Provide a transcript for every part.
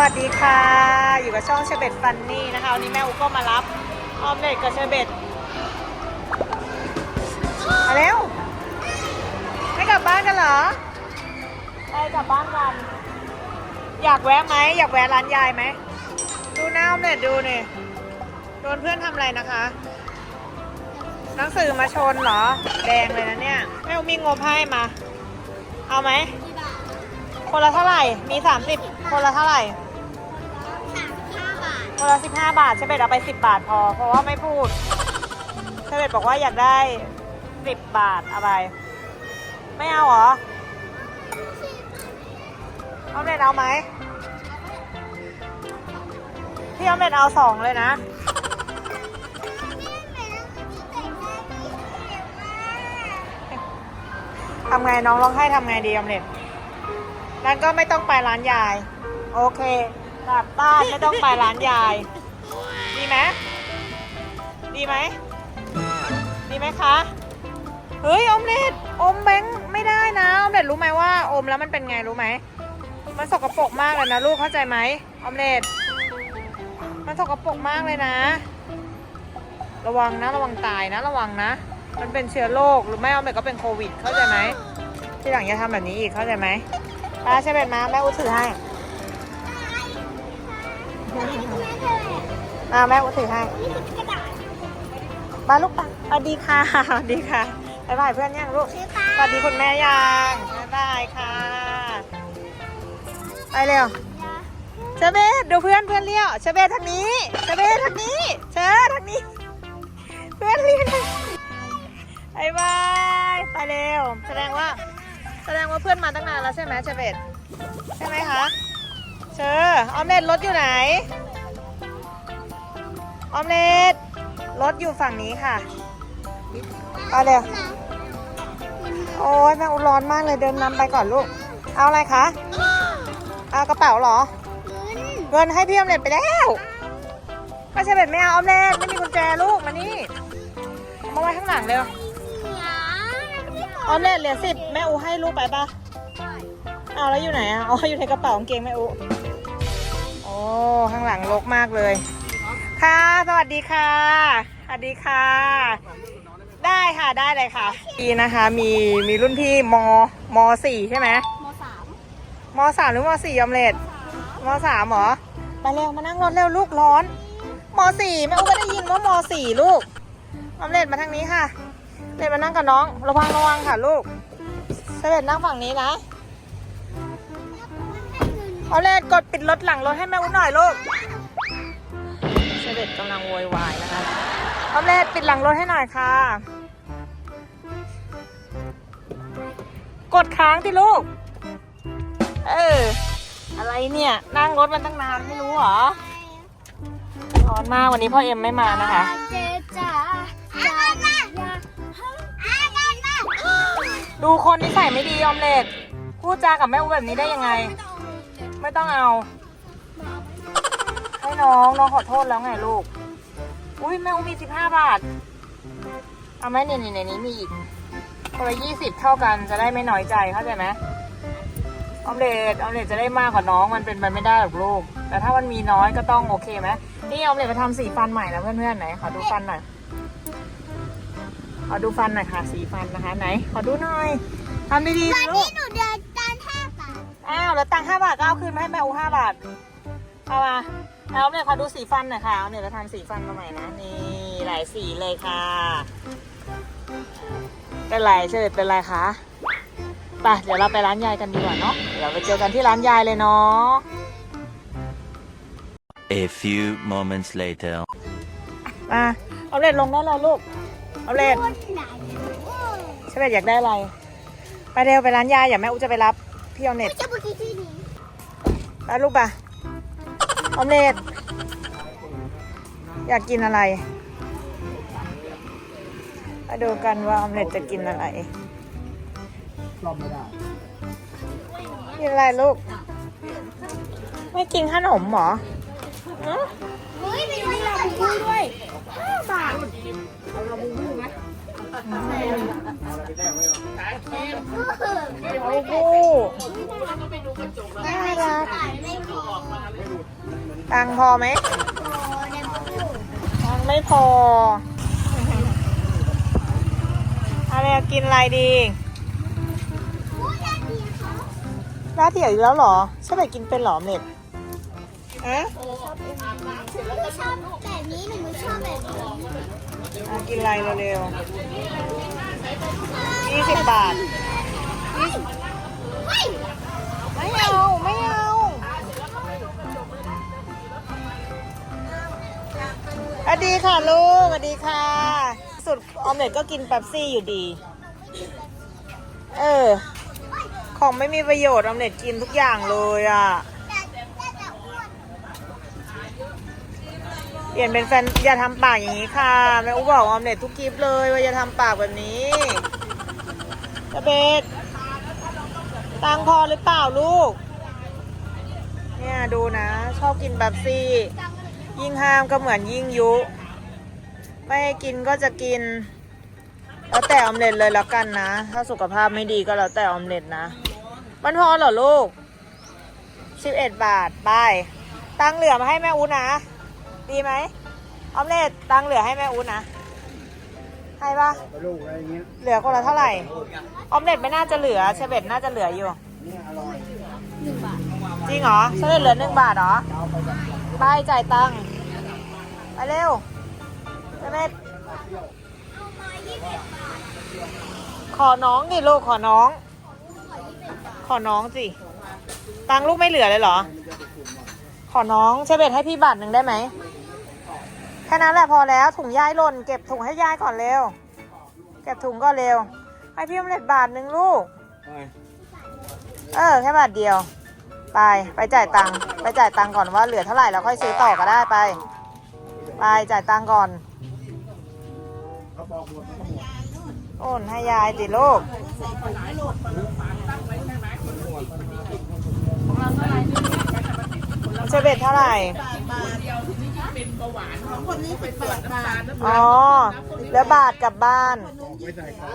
วัสดีค่ะ อยู่กับช่องเชเบตฟันนี่นะคะ วันนี้แม่อุก็มารับออมเล็ตกับเชเบตมาเร็ว ไม่กลับบ้านกันเหรอไปกลับบ้านกัน อยากแวะไหม อยากแวะร้านยายไหม ดูหน้าออมเล็ตดูเนี่ยโดนเพื่อนทำอะไรนะคะ หนังสือมาชนเหรอ แดงเลยนะเนี่ย แม่อุมีงบให้มา เอาไหมคนละเท่าไหร่ มี 30 คนละเท่าไหร่ คนละ15 บาทเชเบตเอาไป 10 บาทพอ เพราะว่าไม่พูดเชเบตบอกว่าอยากได้ 10 บาทเอาไป ไม่เอาเหรอเอาเด็ดเอาไหมพี่เอาเด็ดเอาสองเลยนะ ทำไงน้องร้องไห้ทำไงดีออมเล็ตงั้นก็ไม่ต้องไปร้านยาย โอเค กลับบ้านไม่ต้องไปร้านยาย ดีไหมดีไหมดีไหมคะ เฮ้ย อมเล็ตอมแบงค์ไม่ได้นะอมเล็ตรู้ไหมว่า อมแล้วมันเป็นไงรู้ไหม มันสกปรกมากเลยนะลูกเข้าใจไหมอมเล็ตมันสกปรกมากเลยนะ ระวังนะระวังตายนะ ระวังนะ มันเป็นเชื้อโรคหรือไม่อาเม็ดก็เป็นโควิด เข้าใจไหมที่หลังอย่าทำแบบนี้อีกเข้าใจไหมป้าใช่เป็นมาแม่อุดถือให้ มาแม่อุดถือให้มาลูกปะสวัสดีค่ะสวัสดีค่ะบ๊ายบายเพื่อนยังลูกสวัสดีคุณแม่ยังบ๊ายบายค่ะ ไปเร็วเชเบสดูเพื่อนเพื่อนเลี้ยวเชเบสทางนี้เชเบสทางนี้เชอทางนี้ เพื่อนเลี้ยวบายบายไปเร็วแสดงว่า แสดงว่าเพื่อนมาตั้งนานแล้วใช่ไหมเชเบตใช่ไหมคะ เชอออมเล็ตรถอยู่ไหน ออมเล็ตรถอยู่ฝั่งนี้ค่ะไปเร็วโอ้ยแม่อุร้อนมากเลยเดินนำไปก่อนลูก เอาอะไรคะเอากระเป๋าเหรอ เงินให้พี่ออมเล็ตไปแล้วก็เชเบตไม่เอาออมเล็ตไม่มีกุญแจลูกมานี่เอามาไว้ข้างหลังเร็วออมเล็ตเหลือสิบแม่อูให้ลูกไปปะเอาแล้วอยู่ไหนอะอ๋ออยู่ในกระเป๋ากางเกงแม่อูโอ้ ข้างหลังรกมากเลย ค่ะ สวัสดีค่ะ สวัสดีค่ะ ได้ค่ะ ได้เลยค่ะดีนะคะ มี มีรุ่นพี่ม มสี่ใช่ไหมมสามมสามหรือมสี่ออมเล็ตมสามเหรอ ไปเร็ว มานั่งรถเร็วลูกร้อนมสี่แม่อูไม่ได้ยินว่ามสี่ลูกออมเล็ตมาทางนี้ค่ะเด็ดมานั่งกับน้อง ระวังระวังค่ะลูกเสด็จนั่งฝั่งนี้นะ เอาเลดกดปิดรถหลังรถให้แม่อุ้นหน่อยลูกเสด็จกำลังโวยวายนะคะเอาเลดปิดหลังรถให้หน่อยค่ะ กดค้างที่ลูก เออ อะไรเนี่ย นั่งรถมันตั้งนานไม่รู้เหรอ ร้อนมากวันนี้พ่อเอ็มไม่มานะคะเจจ๋าจ๋าจ๋าดูคนที่ใส่ไม่ดีออมเล็ตพูดจากับแม่อูแบบนี้ได้ยังไง ไม่ต้องเอา ให้น้องน้องขอโทษแล้วไงลูก อุ้ยแม่อูมีสิบห้าบาท เอาไหมเนี่ยในนี้มีอีกคนละยี่สิบเท่ากันจะได้ไม่น้อยใจเข้าใจไหมออมเล็ตออมเล็ตจะได้มากกว่าน้องมันเป็นไปไม่ได้หรอกลูก แต่ถ้ามันมีน้อยก็ต้องโอเคไหมนี่ออมเล็ตมาทำสีฟันใหม่แล้วเพื่อนๆไหนขอดูฟันหน่อยขอดูฟันหน่อยค่ะสีฟันนะคะไหน ขอดูหน่อยทำดีๆสิลูกหนูเดินจานห้าบาท อ้าวแล้วตังค์ห้าบาทก็เอาคืนมาให้แม่อูห้าบาทเอามาเอาเนี่ยขอดูสีฟันหน่อยค่ะเอาเนี่ยเราทำสีฟันมาใหม่นะนี่หลายสีเลยค่ะ เป็นไรเชิญเป็นไรคะไปเดี๋ยวเราไปร้านยายกันดีกว่าเนาะเดี๋ยวไปเจอกันที่ร้านยายเลยเนาะ A few moments later. มาเอาเล็ดลงได้เลยลูกเอาเล็ดคนไหนเชิญอยากได้อะไร ไปเร็วไปร้านยายอย่าแม่อูจะไปรับพี่เอาเน็ตจะบุกที่นี่ ไปลูกปะออมเล็ตอยากกินอะไรมาดูกันว่าออมเล็ตจะกินอะไรกินอะไรลูก ไม่กินขนมเหรอฮะเฮ้ยมีเวลาบุกด้วยห้าบาทโอ้โห น่ารักไม่พอตังพอไหมตังไม่พอ อะไรกินอะไรดีลาเดี่ยวอีกแล้วเหรอใช่ไหมกินเป็นหรอเม็ดอะไม่ชอบแบบนี้หนูไม่ชอบแบบนี้อะกินอะไรเร็วๆยี่สิบบาท ไม่เอา ไม่เอาสวัสดีค่ะลูกสวัสดีค่ะ สุดออมเล็ตก็กินแป๊บซี่อยู่ดี เออ ของไม่มีประโยชน์ออมเล็ตกินทุกอย่างเลยอะ เปลี่ยนเป็นแฟนอย่าทำปากอย่างนี้ค่ะแม่อุ๊บอกออมเล็ตทุกคลิปเลยว่าอย่าทำปากแบบนี้จะเบส ตังพอหรือเปล่าลูก เนี่ยดูนะ ชอบกินแบบซี่ ยิ่งห้ามก็เหมือนยิ่งยุ ไม่ให้กินก็จะกิน แล้วแต่ออมเล็ตเลยแล้วกันนะ ถ้าสุขภาพไม่ดีก็แล้วแต่ออมเล็ตนะ มันพอเหรอลูก 11 บาทไปตังเหลือมาให้แม่อูนะ ดีไหมออมเล็ตตังเหลือให้แม่อูนะ ให้ปะลูกอะไรเงี้ยเหลือคนละเท่าไหร่ ออมเล็ตไม่น่าจะเหลือเชเบตน่าจะเหลืออยู่ เนี่ยอร่อยจริงเหรอเชเบตเหลือหนึ่งบาทเหรอไปจ่ายตังค์ไปเร็วเชเบตขอน้องดิลูกขอน้อง ขอน้องสิ ตังค์ลูกไม่เหลือเลยเหรอ ขอน้องเชเบตให้พี่บาทหนึ่งได้ไหม แค่นั้นแหละพอแล้วถุงยายหล่นเก็บถุงให้ยายก่อนเร็ว เก็บถุงก็เร็ว ให้พี่อมเล็ตบาทหนึ่งลูก เออ แค่บาทเดียว ไปไปจ่ายตังค์ไปจ่ายตังค์ก่อนว่าเหลือเท่าไหร่แล้วค่อยซื้อต่อก็ได้ไป ไปจ่ายตังค์ก่อนอกหมดเขาหมดโอนให้ยายสิลูกเชเบตเท่าไหร่ อ๋อ แล้วบาทกลับบ้านไว้ใส่ของ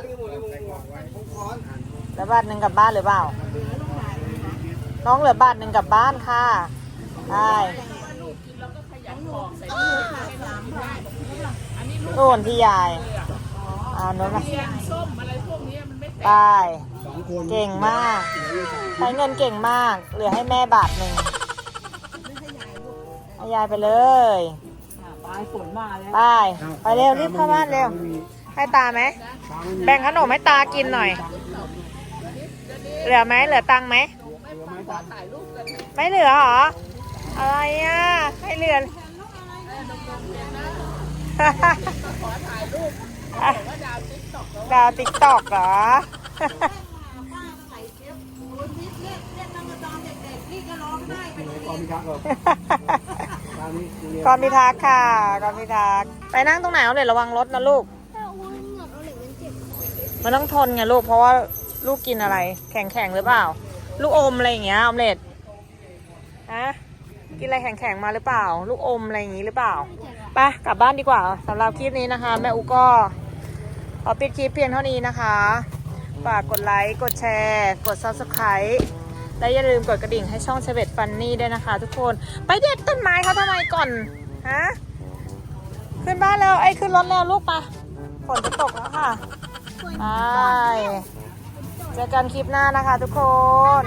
ใส่ของไว้แล้วบาทหนึ่งกลับบ้านหรือเปล่า น้องเหลือบาทหนึ่งกลับบ้านค่ะใช่โน่นที่ยายเอาโน้นมาไปสองคนเก่งมาก ใช้เงินเก่งมาก เหลือให้แม่บาทหนึ่ง ให้ยายไปเลยปลายฝนมาแล้วไปไปเร็วรีบเข้าบ้านเร็ว ให้ตาไหม แบ่งขนมให้ตากินหน่อย เหลือไหมเหลือตังค์ไหม ไม่เหลือเหรอ อะไรอะ ให้เหลือดาวติ๊กตอกเหรอกองมีทักเหรอตามนี้เรียน ก่อนพิทักษ์ค่ะก่อนพิทักษ์ไปนั่งตรงไหนเอาเลยระวังรถนะลูกแต่อ้วนเหงือกเอาเหล็กมันเจ็บมันต้องทนไงลูกเพราะว่าลูกกินอะไร แข็งแข็งๆหรือเปล่า ลูกอมอะไรอย่างเงี้ยออมเล็ตฮะกินอะไรแข็งแข็งๆมาหรือเปล่า ลูกอมอะไรอย่างงี้หรือเปล่าไปกลับบ้านดีกว่าสำหรับคลิปนี้นะคะ แม่อุก็ขอปิดคลิปเพียงเท่านี้นะคะฝากกดไลค์กดแชร์ กด subscribe และอย่าลืมกดกระดิ่งให้ช่องเชเวตฟันนี่ด้วยนะคะ ทุกคนไปเด็ดต้นไม้เขาทำไมก่อนฮะขึ้นบ้านแล้วไอ้ขึ้นรถแล้วลูกปะฝนจะตกแล้วค่ะไปเจอกันคลิปหน้านะคะทุกคน